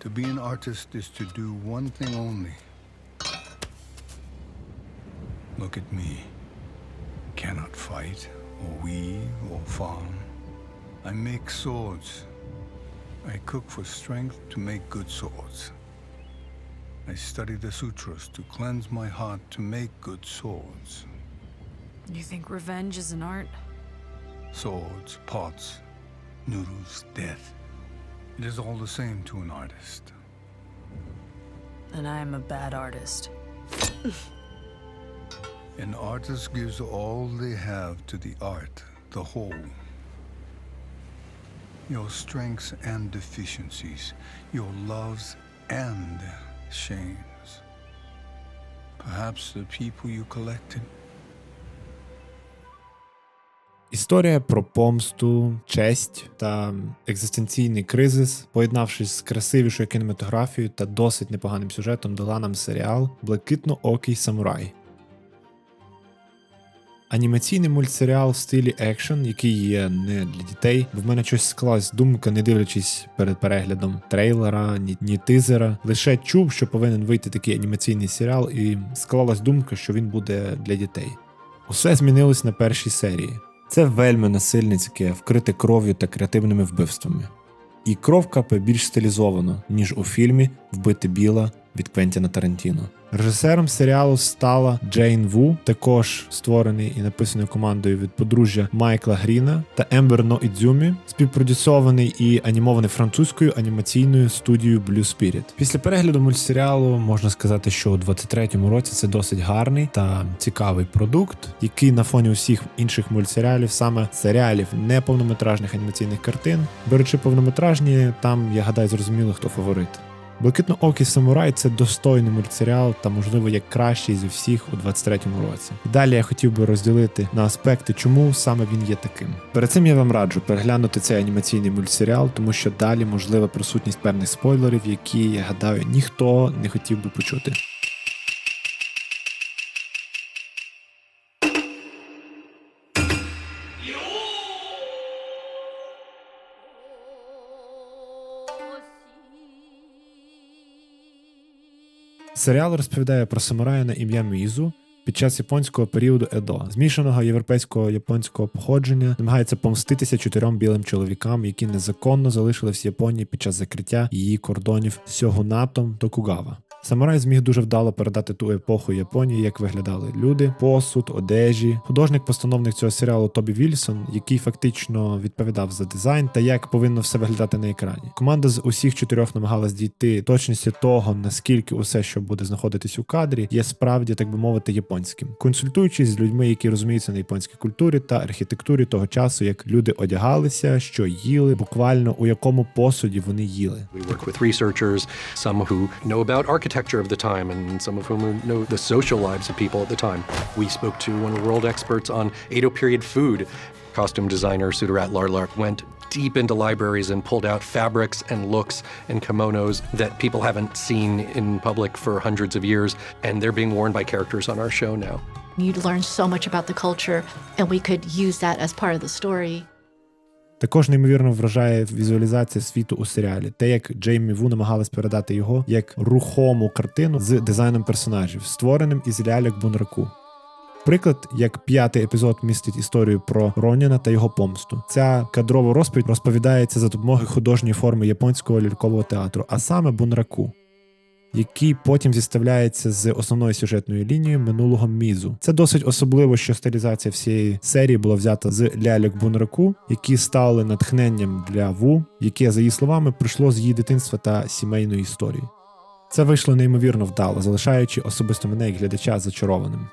To be an artist is to do one thing only. Look at me. Cannot fight, or weave, or farm. I make swords. I cook for strength to make good swords. I study the sutras to cleanse my heart to make good swords. You think revenge is an art? Swords, pots, noodles, death. It is all the same to an artist. And I am a bad artist. An artist gives all they have to the art, the whole. Your strengths and deficiencies, your loves and shames. Perhaps the people you collected Історія про помсту, честь та екзистенційний кризис, поєднавшись з красивішою кінематографією та досить непоганим сюжетом, дала нам серіал Блакитно-окий самурай. Анімаційний мультсеріал в стилі екшен, який є не для дітей, бо в мене щось склалась думка, не дивлячись перед переглядом трейлера, ні, ні тизера. Лише чув, що повинен вийти такий анімаційний серіал, і склалась думка, що він буде для дітей. Усе змінилось на першій серії. Це вельми насильницьке, вкрите кров'ю та креативними вбивствами. І кров капе більш стилізовано, ніж у фільмі Вбити біла від Квентіна Тарантіно. Режисером серіалу стала Джейн Ву, також створений і написаний командою від подружжя Майкла Гріна та Ембер Но Ідзюмі, співпродюсований і анімований французькою анімаційною студією Blue Spirit. Після перегляду мультсеріалу можна сказати, що у 23-му році це досить гарний та цікавий продукт, який на фоні усіх інших мультсеріалів, саме серіалів неповнометражних анімаційних картин, беручи повнометражні, там я гадаю зрозуміло, хто фаворит. Блакитно-окий самурай це достойний мультсеріал та, можливо, як кращий зі всіх у 23-му році. І далі я хотів би розділити на аспекти, чому саме він є таким. Перед цим я вам раджу переглянути цей анімаційний мультсеріал, тому що далі можлива присутність певних спойлерів, які, я гадаю, ніхто не хотів би почути. Серіал розповідає про самурая на ім'я Мізу. Під час японського періоду Едо, змішаного європейського японського походження, намагається помститися чотирьом білим чоловікам, які незаконно залишились в Японії під час закриття її кордонів сьогунатом Токугава. Самурай зміг дуже вдало передати ту епоху Японії, як виглядали люди, посуд, одежі. Художник-постановник цього серіалу Тобі Вільсон, який фактично відповідав за дизайн та як повинно все виглядати на екрані. Команда з усіх чотирьох намагалась дійти точності того, наскільки усе, що буде знаходитись у кадрі, є справді, так би мовити, японським, консультуючись з людьми, які розуміються на японській культурі та архітектурі того часу, як люди одягалися, що їли, буквально у якому посуді вони їли. We work with researchers, some who know about architecture of the time, and some of whom know the social lives of people at the time. We spoke to one of the world experts on Edo period food. Costume designer Sudarat Larlark went deep into libraries and pulled out fabrics and looks and kimonos that people haven't seen in public for hundreds of years, and they're being worn by characters on our show now. You'd learn so much about the culture, and we could use that as part of the story. Також неймовірно вражає візуалізація світу у серіалі, те, як Джеймі Ву намагалась передати його як рухому картину з дизайном персонажів, створеним із ляльок Бунраку. Приклад, як п'ятий епізод містить історію про Роніна та його помсту. Ця кадрова розповідь розповідається за допомогою художньої форми японського лялькового театру, а саме Бунраку. Який потім зіставляється з основною сюжетною лінією минулого мізу. Це досить особливо, що стилізація всієї серії була взята з ляльок Бунраку, які стали натхненням для Ву, яке, за її словами, прийшло з її дитинства та сімейної історії. Це вийшло неймовірно вдало, залишаючи особисто мене як глядача зачарованим.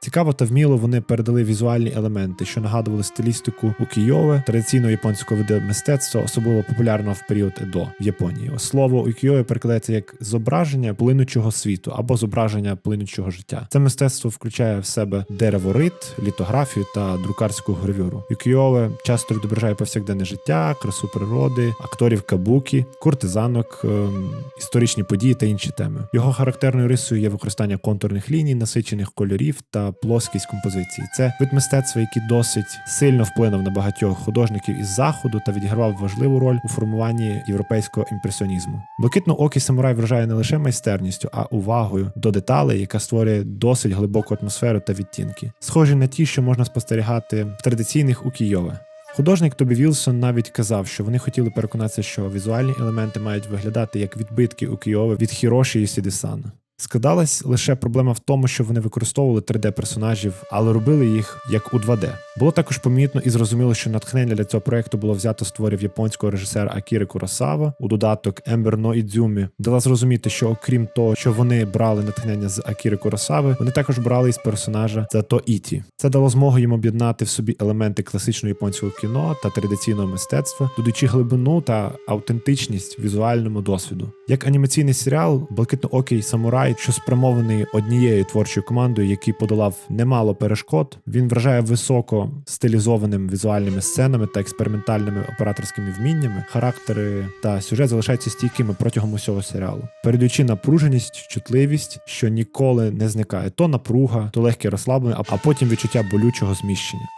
Цікаво та вміло вони передали візуальні елементи, що нагадували стилістику укійове, традиційного японського виду мистецтва, особливо популярного в період Едо в Японії. Слово укійове перекладається як зображення плинучого світу або зображення плинучого життя. Це мистецтво включає в себе дереворит, літографію та друкарську гравюру. Укійове часто відображає повсякденне життя, красу природи, акторів кабукі, куртизанок, ем, історичні події та інші теми. Його характерною рисою є використання контурних ліній, насичених кольорів та плоскість композиції. Це вид мистецтва, який досить сильно вплинув на багатьох художників із заходу та відігравав важливу роль у формуванні європейського імпресіонізму. Блакитно-окий самурай вражає не лише майстерністю, а увагою до деталей, яка створює досить глибоку атмосферу та відтінки, схожі на ті, що можна спостерігати в традиційних у укійове. Художник Тобі Вілсон навіть казав, що вони хотіли переконатися, що візуальні елементи мають виглядати як відбитки у укійови від Хіроші і Сідисана. Складалась лише проблема в тому, що вони використовували 3D-персонажів, але робили їх як у 2D. Було також помітно і зрозуміло, що натхнення для цього проекту було взято з творів японського режисера Акіри Куросава у додаток no Ідзюмі. Дала зрозуміти, що окрім того, що вони брали натхнення з Акіри Куросави, вони також брали із персонажа Зато Іті. Це дало змогу їм об'єднати в собі елементи класичного японського кіно та традиційного мистецтва, додаючи глибину та автентичність візуальному досвіду. Як анімаційний серіал, блакитноокий самурай, що спрямований однією творчою командою, який подолав немало перешкод, він вражає високо стилізованими візуальними сценами та експериментальними операторськими вміннями. Характери та сюжет залишаються стійкими протягом усього серіалу, передаючи напруженість, чутливість, що ніколи не зникає. То напруга, то легке розслаблення, а потім відчуття болючого зміщення.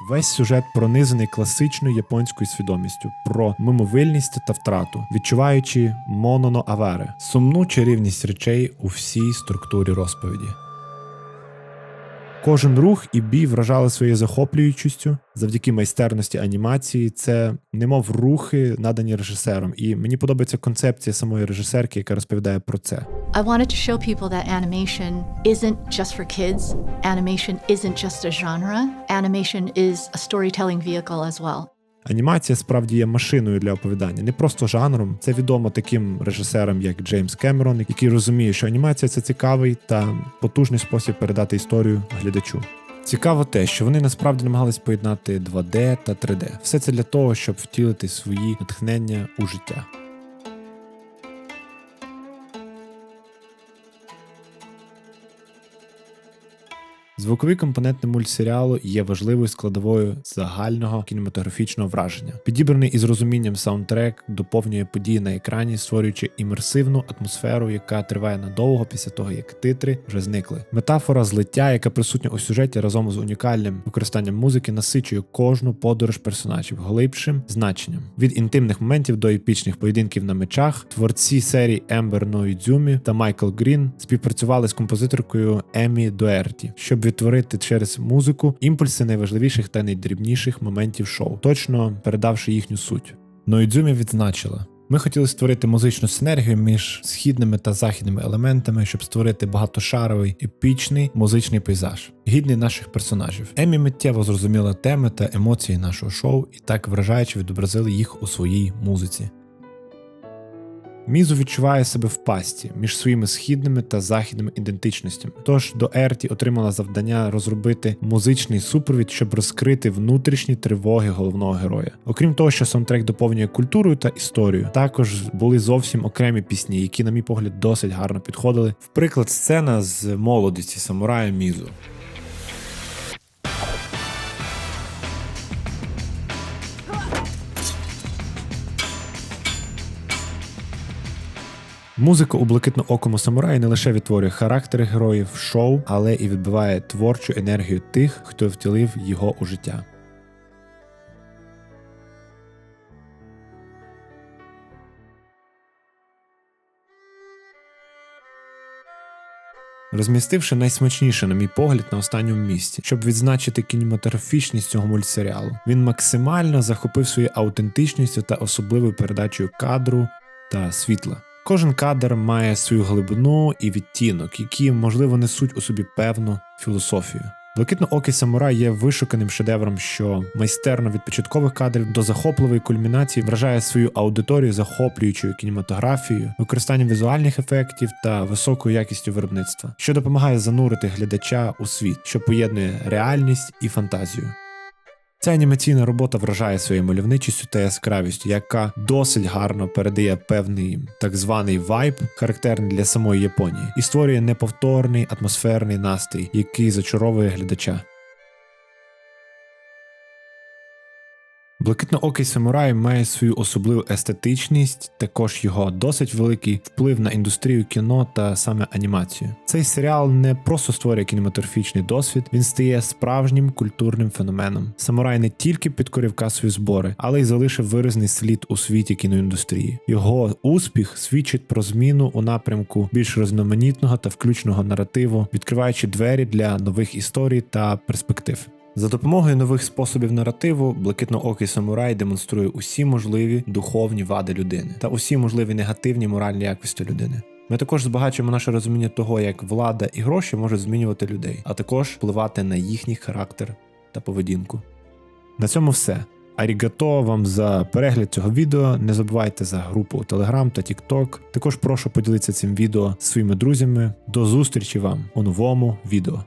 Весь сюжет пронизаний класичною японською свідомістю про мимовильність та втрату, відчуваючи мононо авере, сумну чарівність речей у всій структурі розповіді. Кожен рух і бій вражали своєю захоплюючістю завдяки майстерності анімації. Це немов рухи, надані режисером. І мені подобається концепція самої режисерки, яка розповідає про це. I wanted to show people that animation isn't just for kids. Animation isn't just a genre. Animation is a storytelling vehicle as well. Анімація справді є машиною для оповідання, не просто жанром. Це відомо таким режисерам, як Джеймс Кемерон, який розуміє, що анімація це цікавий та потужний спосіб передати історію глядачу. Цікаво те, що вони насправді намагались поєднати 2D та 3D. Все це для того, щоб втілити свої натхнення у життя. Звукові компоненти мультсеріалу є важливою складовою загального кінематографічного враження. Підібраний із розумінням саундтрек доповнює події на екрані, створюючи імерсивну атмосферу, яка триває надовго після того, як титри вже зникли. Метафора злиття, яка присутня у сюжеті разом з унікальним використанням музики, насичує кожну подорож персонажів глибшим значенням. Від інтимних моментів до епічних поєдинків на мечах творці серії Ембер Ноїдзюмі та Майкл Грін співпрацювали з композиторкою Емі Дуерті, щоб відтворити через музику імпульси найважливіших та найдрібніших моментів шоу, точно передавши їхню суть. Ноїдзюмі відзначила. Ми хотіли створити музичну синергію між східними та західними елементами, щоб створити багатошаровий епічний музичний пейзаж, гідний наших персонажів. Емі миттєво зрозуміла теми та емоції нашого шоу і так вражаючи відобразили їх у своїй музиці. Мізу відчуває себе в пасті між своїми східними та західними ідентичностями. Тож до Ерті отримала завдання розробити музичний супровід, щоб розкрити внутрішні тривоги головного героя. Окрім того, що саундтрек доповнює культурою та історією, також були зовсім окремі пісні, які, на мій погляд, досить гарно підходили. В приклад, сцена з молодості самурая Мізу. Музика у блакитно-окому самураї не лише відтворює характери героїв шоу, але і відбиває творчу енергію тих, хто втілив його у життя. Розмістивши найсмачніше, на мій погляд, на останньому місці, щоб відзначити кінематографічність цього мультсеріалу, він максимально захопив своєю аутентичністю та особливою передачею кадру та світла. Кожен кадр має свою глибину і відтінок, які, можливо, несуть у собі певну філософію. Блакитно-окий самурай є вишуканим шедевром, що майстерно від початкових кадрів до захопливої кульмінації вражає свою аудиторію захоплюючою кінематографією, використанням візуальних ефектів та високою якістю виробництва, що допомагає занурити глядача у світ, що поєднує реальність і фантазію. Ця анімаційна робота вражає своєю мальовничістю та яскравістю, яка досить гарно передає певний так званий вайб, характерний для самої Японії, і створює неповторний атмосферний настрій, який зачаровує глядача. Блакитноокий самурай має свою особливу естетичність, також його досить великий вплив на індустрію кіно та саме анімацію. Цей серіал не просто створює кінематографічний досвід, він стає справжнім культурним феноменом. Самурай не тільки підкорив касові збори, але й залишив виразний слід у світі кіноіндустрії. Його успіх свідчить про зміну у напрямку більш різноманітного та включного наративу, відкриваючи двері для нових історій та перспектив. За допомогою нових способів наративу, блакитноокий самурай демонструє усі можливі духовні вади людини та усі можливі негативні моральні якості людини. Ми також збагачуємо наше розуміння того, як влада і гроші можуть змінювати людей, а також впливати на їхній характер та поведінку. На цьому все. Арігато вам за перегляд цього відео. Не забувайте за групу у Telegram та TikTok. Також прошу поділитися цим відео зі своїми друзями. До зустрічі вам у новому відео.